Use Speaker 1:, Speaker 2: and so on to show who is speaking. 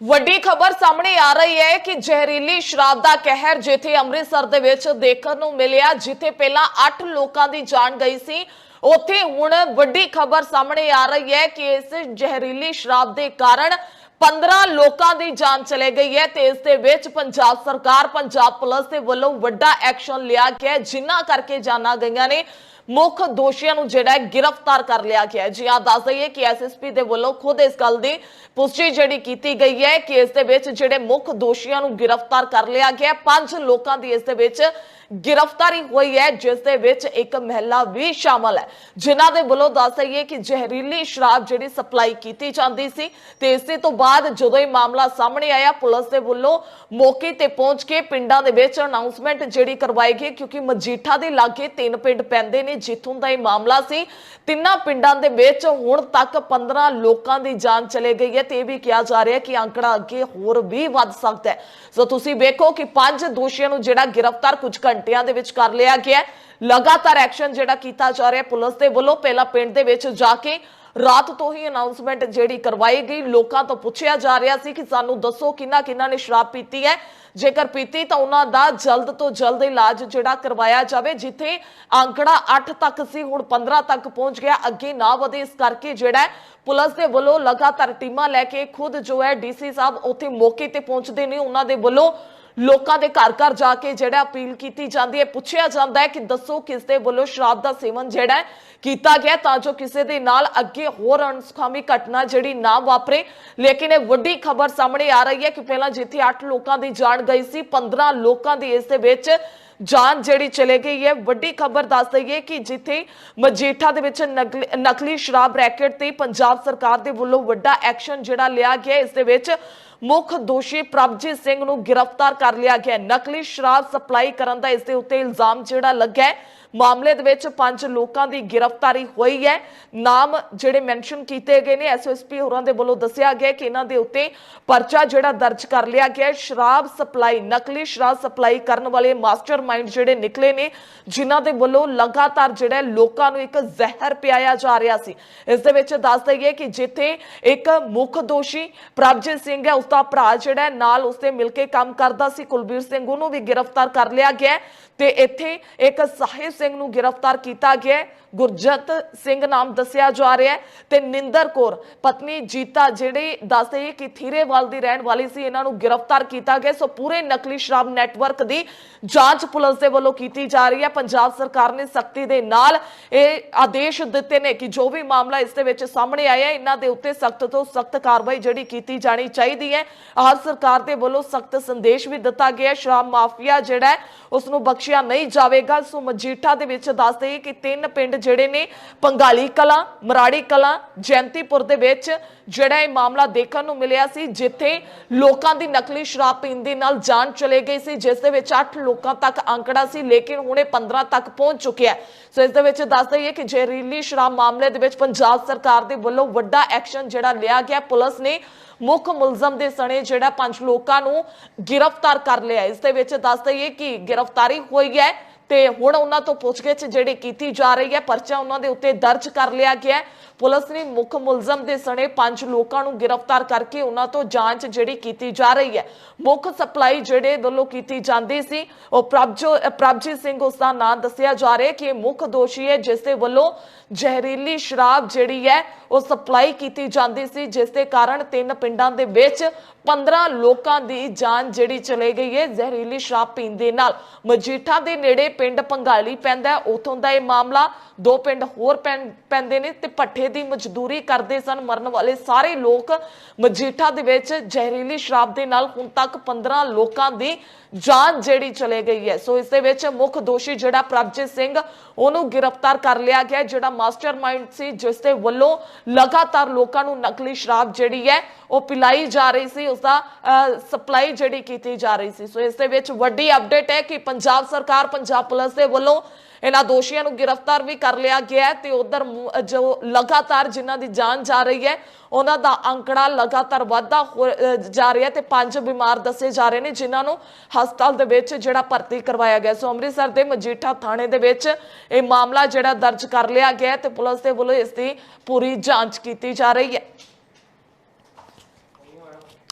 Speaker 1: ਵੱਡੀ ਖਬਰ ਸਾਹਮਣੇ ਆ ਰਹੀ ਹੈ ਕਿ ਜ਼ਹਿਰੀਲੀ ਸ਼ਰਾਬ ਦਾ ਕਹਿਰ ਜਿੱਥੇ ਅੰਮ੍ਰਿਤਸਰ ਦੇ ਵਿੱਚ ਦੇਖਣ ਨੂੰ ਮਿਲਿਆ ਜਿੱਥੇ ਪਹਿਲਾਂ 8 ਲੋਕਾਂ ਦੀ ਜਾਨ ਗਈ ਸੀ ਉੱਥੇ ਹੁਣ ਵੱਡੀ ਖਬਰ ਸਾਹਮਣੇ ਆ ਰਹੀ ਹੈ ਕਿ ਇਸ ਜ਼ਹਿਰੀਲੀ ਸ਼ਰਾਬ ਦੇ ਕਾਰਨ 15 ਲੋਕਾਂ ਦੀ ਜਾਨ ਚਲੇ ਗਈ ਹੈ ਤੇ ਇਸ ਦੇ ਵਿੱਚ ਪੰਜਾਬ ਸਰਕਾਰ ਪੰਜਾਬ ਪੁਲਿਸ ਦੇ ਵੱਲੋਂ ਵੱਡਾ ਐਕਸ਼ਨ ਲਿਆ ਗਿਆ ਹੈ, ਜਿਨ੍ਹਾਂ ਕਰਕੇ ਜਾਨਾਂ ਗਈਆਂ ਨੇ। ਮੁੱਖ ਦੋਸ਼ੀਆਂ ਨੂੰ ਜਿਹੜਾ ਹੈ ਗ੍ਰਿਫਤਾਰ ਕਰ ਲਿਆ ਗਿਆ ਹੈ। ਜੀ ਆ ਦੱਸ ਦਈਏ ਕਿ ਐਸਐਸਪੀ ਦੇ ਵੱਲੋਂ ਖੁਦ ਇਸ ਗੱਲ ਦੀ ਪੁਸ਼ਟੀ ਜਿਹੜੀ ਕੀਤੀ ਗਈ ਹੈ ਕਿ ਇਸ ਦੇ ਵਿੱਚ ਜਿਹੜੇ ਮੁੱਖ ਦੋਸ਼ੀਆਂ ਨੂੰ ਗ੍ਰਿਫਤਾਰ ਕਰ ਲਿਆ ਗਿਆ ਪੰਜ ਲੋਕਾਂ ਦੀ ਇਸ ਦੇ ਵਿੱਚ ਗ੍ਰਿਫਤਾਰੀ ਹੋਈ ਹੈ, ਜਿਸ ਦੇ ਵਿੱਚ ਇੱਕ ਮਹਿਲਾ ਵੀ ਸ਼ਾਮਲ ਹੈ। ਜਿਨ੍ਹਾਂ ਦੇ ਵੱਲੋਂ ਦੱਸ ਦਈਏ ਕਿ ਜ਼ਹਿਰੀਲੀ ਸ਼ਰਾਬ ਜਿਹੜੀ ਸਪਲਾਈ ਕੀਤੀ ਜਾਂਦੀ ਸੀ, ਤੇ ਇਸੇ ਤੋਂ ਬਾਅਦ ਜਦੋਂ ਇਹ ਮਾਮਲਾ ਸਾਹਮਣੇ ਆਇਆ, ਪੁਲਿਸ ਦੇ ਵੱਲੋਂ ਮੌਕੇ ਤੇ ਪਹੁੰਚ ਕੇ ਪਿੰਡਾਂ ਦੇ ਵਿੱਚ ਅਨਾਉਂਸਮੈਂਟ ਜਿਹੜੀ ਕਰਵਾਈ ਗਈ, ਕਿਉਂਕਿ ਮਜੀਠਾ ਦੇ ਲਾਗੇ ਤਿੰਨ ਪਿੰਡ ਪੈਂਦੇ ਨੇ, ਜਿੱਥੋਂ ਦਾ ਇਹ ਮਾਮਲਾ ਸੀ। ਤਿੰਨਾਂ ਪਿੰਡਾਂ ਦੇ ਵਿੱਚ ਹੁਣ ਤੱਕ 15 ਲੋਕਾਂ ਦੀ ਜਾਨ ਚਲੇ ਗਈ ਹੈ, ਤੇ ਇਹ ਵੀ ਕਿਹਾ ਜਾ ਰਿਹਾ ਕਿ ਅੰਕੜਾ ਅੱਗੇ ਹੋਰ ਵੀ ਵੱਧ ਸਕਦਾ ਹੈ। ਸੋ ਤੁਸੀਂ ਵੇਖੋ ਕਿ ਪੰਜ ਦੋਸ਼ੀਆਂ ਨੂੰ ਜਿਹੜਾ ਗ੍ਰਿਫਤਾਰ ਕੁਝ ਘੰਟਿਆਂ ਦੇ ਵਿੱਚ ਕਰ ਲਿਆ ਗਿਆ ਲਗਾਤਾਰ ਐਕਸ਼ਨ ਜਿਹੜਾ ਕੀਤਾ ਜਾ ਰਿਹਾ ਪੁਲਿਸ ਦੇ ਵੱਲੋਂ। ਪਹਿਲਾਂ ਪਿੰਡ ਦੇ ਵਿੱਚ ਜਾ ਕੇ ਰਾਤ ਤੋਂ ਹੀ ਅਨਾਉਂਸਮੈਂਟ ਜਿਹੜੀ ਕਰਵਾਈ ਗਈ। ਲੋਕਾਂ ਤੋਂ ਪੁੱਛਿਆ ਜਾ ਰਿਹਾ ਸੀ ਕਿ ਸਾਨੂੰ ਦੱਸੋ ਕਿੰਨਾ ਕਿੰਨਾ ਨੇ ਸ਼ਰਾਬ ਪੀਤੀ ਹੈ। ਜੇਕਰ ਪੀਤੀ ਤਾਂ ਉਹਨਾਂ ਦਾ ਜਲਦ ਤੋਂ ਜਲਦ ਇਲਾਜ ਜਿਹੜਾ ਕਰਵਾਇਆ ਜਾਵੇ, ਜਿੱਥੇ ਅੰਕੜਾ 8 ਤੱਕ ਸੀ, ਹੁਣ 15 ਤੱਕ ਪਹੁੰਚ ਗਿਆ। ਅੱਗੇ ਨਾ ਵਧੇ ਇਸ ਕਰਕੇ ਜਿਹੜਾ ਪੁਲਿਸ ਦੇ ਵੱਲੋਂ ਲਗਾਤਾਰ ਟੀਮਾਂ ਲੈ ਕੇ ਖੁਦ ਜੋ ਹੈ ਡੀਸੀ ਸਾਹਿਬ ਉੱਥੇ ਮੌਕੇ ਤੇ ਪਹੁੰਚਦੇ ਨੇ। ਉਹਨਾਂ ਦੇ ਵੱਲੋਂ ਲੋਕਾਂ ਦੇ ਘਰ ਘਰ ਜਾ ਕੇ ਜਿਹੜਾ ਅਪੀਲ ਕੀਤੀ ਜਾਂਦੀ ਹੈ, ਪੁੱਛਿਆ ਜਾਂਦਾ ਹੈ ਕਿ ਦੱਸੋ ਕਿਸ ਦੇ ਵੱਲੋਂ ਸ਼ਰਾਬ ਦਾ ਸੇਵਨ ਜਿਹੜਾ ਕੀਤਾ ਗਿਆ ਤਾਂ ਜੋ ਕਿਸੇ ਦੇ ਨਾਲ ਅੱਗੇ ਹੋਰ ਅਣਸੁਖਾਵੀ ਘਟਨਾ ਜਿਹੜੀ ਨਾ ਵਾਪਰੇ। ਲੇਕਿਨ ਇਹ ਵੱਡੀ ਖਬਰ ਸਾਹਮਣੇ ਆ ਰਹੀ ਹੈ ਕਿ ਪਹਿਲਾਂ ਜਿੱਥੇ 8 ਲੋਕਾਂ ਦੀ ਜਾਨ ਗਈ ਸੀ 15 ਲੋਕਾਂ ਦੀ ਇਸ ਦੇ ਵਿੱਚ ਜਾਨ ਜਿਹੜੀ ਚਲੇ ਗਈ ਹੈ। ਵੱਡੀ ਖਬਰ ਦੱਸ ਦਈਏ ਕਿ ਜਿੱਥੇ ਮਜੀਠਾ ਦੇ ਵਿੱਚ ਨਕਲੀ ਨਕਲੀ ਸ਼ਰਾਬ ਰੈਕੇਟ ਤੇ ਪੰਜਾਬ ਸਰਕਾਰ ਦੇ ਵੱਲੋਂ ਵੱਡਾ ਐਕਸ਼ਨ ਜਿਹੜਾ ਲਿਆ ਗਿਆ, ਇਸ ਦੇ ਵਿੱਚ ਮੁੱਖ ਦੋਸ਼ੀ ਪ੍ਰਭਜੀਤ ਸਿੰਘ ਨੂੰ ਗ੍ਰਿਫਤਾਰ ਕਰ ਲਿਆ ਗਿਆ ਨਕਲੀ ਸ਼ਰਾਬ ਸਪਲਾਈ ਕਰਨ ਦਾ ਇਸ ਦੇ ਉੱਤੇ ਇਲਜ਼ਾਮ ਜਿਹੜਾ ਲੱਗਾ ਮਾਮਲੇ ਦੇ ਵਿੱਚ ਪੰਜ ਲੋਕਾਂ ਦੀ ਗ੍ਰਿਫਤਾਰੀ ਹੋਈ ਹੈ। ਨਾਮ ਜਿਹੜੇ ਮੈਂਸ਼ਨ ਕੀਤੇ ਗਏ ਨੇ ਐਸਐਸਪੀ ਹੋਰਾਂ ਦੇ ਵੱਲੋਂ ਦੱਸਿਆ ਗਿਆ ਕਿ ਇਹਨਾਂ ਦੇ ਉੱਤੇ ਪਰਚਾ ਜਿਹੜਾ ਦਰਜ ਕਰ ਲਿਆ ਗਿਆ ਹੈ। ਸ਼ਰਾਬ ਸਪਲਾਈ, ਨਕਲੀ ਸ਼ਰਾਬ ਸਪਲਾਈ ਕਰਨ ਵਾਲੇ ਮਾਸਟਰਮਾਈਂਡ ਜਿਹੜੇ ਨਿਕਲੇ ਨੇ, ਜਿਨ੍ਹਾਂ ਦੇ ਵੱਲੋਂ ਲਗਾਤਾਰ ਜਿਹੜਾ ਲੋਕਾਂ ਨੂੰ ਇੱਕ ਜ਼ਹਿਰ ਪਿਆਇਆ ਜਾ ਰਿਹਾ ਸੀ। ਇਸ ਦੇ ਵਿੱਚ ਦੱਸ ਦਈਏ ਕਿ ਜਿੱਥੇ ਇੱਕ ਮੁੱਖ ਦੋਸ਼ੀ ਪ੍ਰਭਜੀਤ ਸਿੰਘ ਹੈ ਉਸ ਦਾ ਭਰਾ ਜਿਹੜਾ ਨਾਲ ਉਸਦੇ ਮਿਲ ਕੇ ਕੰਮ ਕਰਦਾ ਸੀ। ਕੁਲਬੀਰ ਸਿੰਘ ਉਹਨੂੰ ਵੀ ਗ੍ਰਿਫਤਾਰ ਕਰ ਲਿਆ ਗਿਆ ਤੇ ਇੱਥੇ ਇੱਕ ਸਾਹਿਬ ਸਿੰਘ ਨੂੰ ਗ੍ਰਿਫਤਾਰ ਕੀਤਾ ਗਿਆ ਗੁਰਜਤ ਸਿੰਘ ਨਾਮ ਦੱਸਿਆ ਜਾ ਰਿਹਾ ਹੈ ਤੇ ਨਿੰਦਰ ਕੌਰ, ਪਤਨੀ ਜੀਤਾ ਜਿਹੜੇ ਦੱਸਦੇ ਕਿ ਥੀਰੇਵਾਲ ਦੀ ਰਹਿਣ ਵਾਲੀ ਸੀ, ਇਹਨਾਂ ਨੂੰ ਗ੍ਰਿਫਤਾਰ ਕੀਤਾ ਗਿਆ। ਸੋ ਪੂਰੇ ਨਕਲੀ ਸ਼ਰਾਬ ਨੈਟਵਰਕ ਦੀ ਜਾਂਚ ਪੁਲਿਸ ਦੇ ਵੱਲੋਂ ਕੀਤੀ ਜਾ ਰਹੀ ਹੈ। ਪੰਜਾਬ ਸਰਕਾਰ ਨੇ ਸਖਤੀ ਦੇ ਨਾਲ ਇਹ ਆਦੇਸ਼ ਦਿੱਤੇ ਨੇ ਕਿ ਜੋ ਵੀ ਮਾਮਲਾ ਇਸ ਦੇ ਵਿੱਚ ਸਾਹਮਣੇ ਆਇਆ ਇਹਨਾਂ ਦੇ ਉੱਤੇ ਸਖਤ ਤੋਂ ਸਖਤ ਕਾਰਵਾਈ ਜਿਹੜੀ ਕੀਤੀ ਜਾਣੀ ਚਾਹੀਦੀ ਹੈ। ਆਹ ਸਰਕਾਰ ਦੇ ਵੱਲੋਂ ਸਖਤ ਸੰਦੇਸ਼ ਵੀ ਦਿੱਤਾ ਗਿਆ ਸ਼ਰਾਬ ਮਾਫੀਆ ਜਿਹੜਾ ਹੈ ਉਸ ਨੂੰ ਬਖਸ਼ਿਆ ਨਹੀਂ ਜਾਵੇਗਾ। ਸੋ ਮਜੀਠਾ ਦੇ ਵਿੱਚ ਦੱਸਦੇ ਕਿ ਤਿੰਨ ਪਿੰਡ ਜਿਹੜੇ ਨੇ ਪੰਗਾਲੀ ਕਲਾ, ਮਰਾੜੀ ਕਲਾ, ਜੈਂਤੀਪੁਰ ਦੇ ਵਿੱਚ ਜਿਹੜਾ ਇਹ ਮਾਮਲਾ ਦੇਖਣ ਨੂੰ ਮਿਲਿਆ ਸੀ, ਜਿੱਥੇ ਲੋਕਾਂ ਦੀ ਨਕਲੀ ਸ਼ਰਾਬ ਪੀਣ ਦੇ ਨਾਲ ਜਾਨ ਚਲੇ ਗਈ ਸੀ, ਜਿਸ ਦੇ ਵਿੱਚ 8 ਲੋਕਾਂ ਤੱਕ ਅੰਕੜਾ ਸੀ, ਲੇਕਿਨ ਹੁਣੇ 15 ਤੱਕ ਪਹੁੰਚ ਚੁੱਕਿਆ ਸੋ ਇਸ ਦੇ ਵਿੱਚ ਦੱਸ ਦਈਏ ਕਿ ਜ਼ਹਿਰੀਲੀ ਸ਼ਰਾਬ ਮਾਮਲੇ ਦੇ ਵਿੱਚ ਪੰਜਾਬ ਸਰਕਾਰ ਦੇ ਵੱਲੋਂ ਵੱਡਾ ਐਕਸ਼ਨ ਜਿਹੜਾ ਲਿਆ ਗਿਆ, ਪੁਲਿਸ ਨੇ ਮੁੱਖ ਮੁਲਜ਼ਮ ਦੇ ਸਣੇ ਜਿਹੜਾ ਪੰਜ ਲੋਕਾਂ ਨੂੰ ਗ੍ਰਿਫਤਾਰ ਕਰ ਲਿਆ ਇਸ ਦੇ ਵਿੱਚ ਦੱਸ ਦਈਏ ਕਿ ਗ੍ਰਿਫਤਾਰੀ ਹੋਈ ਹੈ। ਤੇ ਹੁਣ ਉਹਨਾਂ ਤੋਂ ਪੁੱਛਗਿੱਛ ਜਿਹੜੀ ਕੀਤੀ ਜਾ ਰਹੀ ਹੈ, ਪਰਚਾ ਉਹਨਾਂ ਦੇ ਉੱਤੇ ਦਰਜ ਕਰ ਲਿਆ ਗਿਆ ਪੁਲਿਸ ਨੇ ਮੁੱਖ ਮੁਲਜ਼ਮ ਦੇ ਸਣੇ ਪੰਜ ਲੋਕਾਂ ਨੂੰ ਗ੍ਰਿਫਤਾਰ ਕਰਕੇ ਉਹਨਾਂ ਤੋਂ ਜਾਂਚ ਜਿਹੜੀ ਕੀਤੀ ਜਾ ਰਹੀ ਹੈ। ਮੁੱਖ ਸਪਲਾਈ ਜਿਹੜੇ ਵੱਲੋਂ ਕੀਤੀ ਜਾਂਦੀ ਸੀ, ਉਹ ਪ੍ਰਭਜੋ, ਪ੍ਰਭਜੀਤ ਸਿੰਘ ਉਸ ਦਾ ਨਾਮ ਦੱਸਿਆ ਜਾ ਰਿਹਾ ਕਿ ਇਹ ਮੁੱਖ ਦੋਸ਼ੀ ਹੈ, ਜਿਸ ਦੇ ਵੱਲੋਂ ਜ਼ਹਿਰੀਲੀ ਸ਼ਰਾਬ ਜਿਹੜੀ ਹੈ, ਉਹ ਸਪਲਾਈ ਕੀਤੀ ਜਾਂਦੀ ਸੀ, ਜਿਸ ਦੇ ਕਾਰਨ ਤਿੰਨ ਪਿੰਡਾਂ ਦੇ ਵਿੱਚ 15 ਲੋਕਾਂ ਦੀ ਜਾਨ ਜਿਹੜੀ ਚਲੇ ਗਈ ਹੈ ਜ਼ਹਿਰੀਲੀ ਸ਼ਰਾਬ ਪੀਣ ਦੇ ਨਾਲ। ਮਜੀਠਾ ਦੇ ਨੇੜੇ ਪਿੰਡ ਪੰਗਾਲੀ ਪੈਂਦਾ ਹੈ। ਉਥੋਂ ਦਾ ਇਹ ਮਾਮਲਾ ਦੋ ਪਿੰਡ ਹੋਰ ਪੈਂ- ਪੈਂਦੇ ਨੇ ਤੇ ਭੱਠੇ ਦੀ ਮਜ਼ਦੂਰੀ ਕਰਦੇ ਸਨ। ਮਰਨ ਵਾਲੇ ਸਾਰੇ ਲੋਕ ਮਜੀਠਾ ਦੇ ਵਿੱਚ ਜ਼ਹਿਰੀਲੀ ਸ਼ਰਾਬ ਦੇ ਨਾਲ ਹੁਣ ਤੱਕ 15 ਲੋਕਾਂ ਦੀ ਜਾਨ ਜਿਹੜੀ ਚਲੇ ਗਈ ਹੈ। ਸੋ ਇਸ ਦੇ ਵਿੱਚ ਮੁੱਖ ਦੋਸ਼ੀ ਜਿਹੜਾ ਪ੍ਰਭਜੀਤ ਸਿੰਘ ਉਹਨੂੰ ਗ੍ਰਿਫਤਾਰ ਕਰ ਲਿਆ ਗਿਆ ਹੈ, ਜਿਹੜਾ ਮਾਸਟਰਮਾਈਂਡ ਸੀ ਜਿਸ ਦੇ ਵੱਲੋਂ ਲਗਾਤਾਰ ਲੋਕਾਂ ਨੂੰ ਨਕਲੀ ਸ਼ਰਾਬ ਜਿਹੜੀ ਹੈ ਉਹ ਪਿਲਾਈ ਜਾ ਰਹੀ ਸੀ। ਉਸ ਦਾ ਸਪਲਾਈ ਜਿਹੜੀ ਕੀਤੀ ਜਾ ਰਹੀ ਸੀ। ਸੋ ਇਸ ਦੇ ਵਿੱਚ ਵੱਡੀ ਅਪਡੇਟ ਹੈ ਕਿ ਪੰਜਾਬ ਸਰਕਾਰ ਪੰਜਾਬ ਪੁਲਿਸ ਦੇ ਵੱਲੋਂ ਇਹਨਾਂ ਦੋਸ਼ੀਆਂ ਨੂੰ ਗ੍ਰਿਫਤਾਰ ਵੀ ਕਰ ਲਿਆ ਗਿਆ ਤੇ ਉਧਰ ਜੋ ਲਗਾਤਾਰ ਜਿਨ੍ਹਾਂ ਦੀ ਜਾਨ ਜਾ ਰਹੀ ਹੈ, ਉਹਨਾਂ ਦਾ ਅੰਕੜਾ ਲਗਾਤਾਰ ਵਾਧਾ ਹੋ- ਜਾ ਰਿਹਾ ਤੇ ਪੰਜ ਬਿਮਾਰ ਦੱਸੇ ਜਾ ਰਹੇ ਨੇ, ਜਿਨ੍ਹਾਂ ਨੂੰ ਹਸਪਤਾਲ ਦੇ ਵਿੱਚ ਜਿਹੜਾ ਭਰਤੀ ਕਰਵਾਇਆ ਗਿਆ। ਸੋ ਅੰਮ੍ਰਿਤਸਰ ਦੇ ਮਜੀਠਾ ਥਾਣੇ ਦੇ ਵਿੱਚ ਇਹ ਮਾਮਲਾ ਜਿਹੜਾ ਦਰਜ ਕਰ ਲਿਆ ਗਿਆ ਤੇ ਪੁਲਿਸ ਦੇ ਵੱਲੋਂ ਇਸ ਦੀ ਪੂਰੀ ਜਾਂਚ ਕੀਤੀ ਜਾ ਰਹੀ ਹੈ।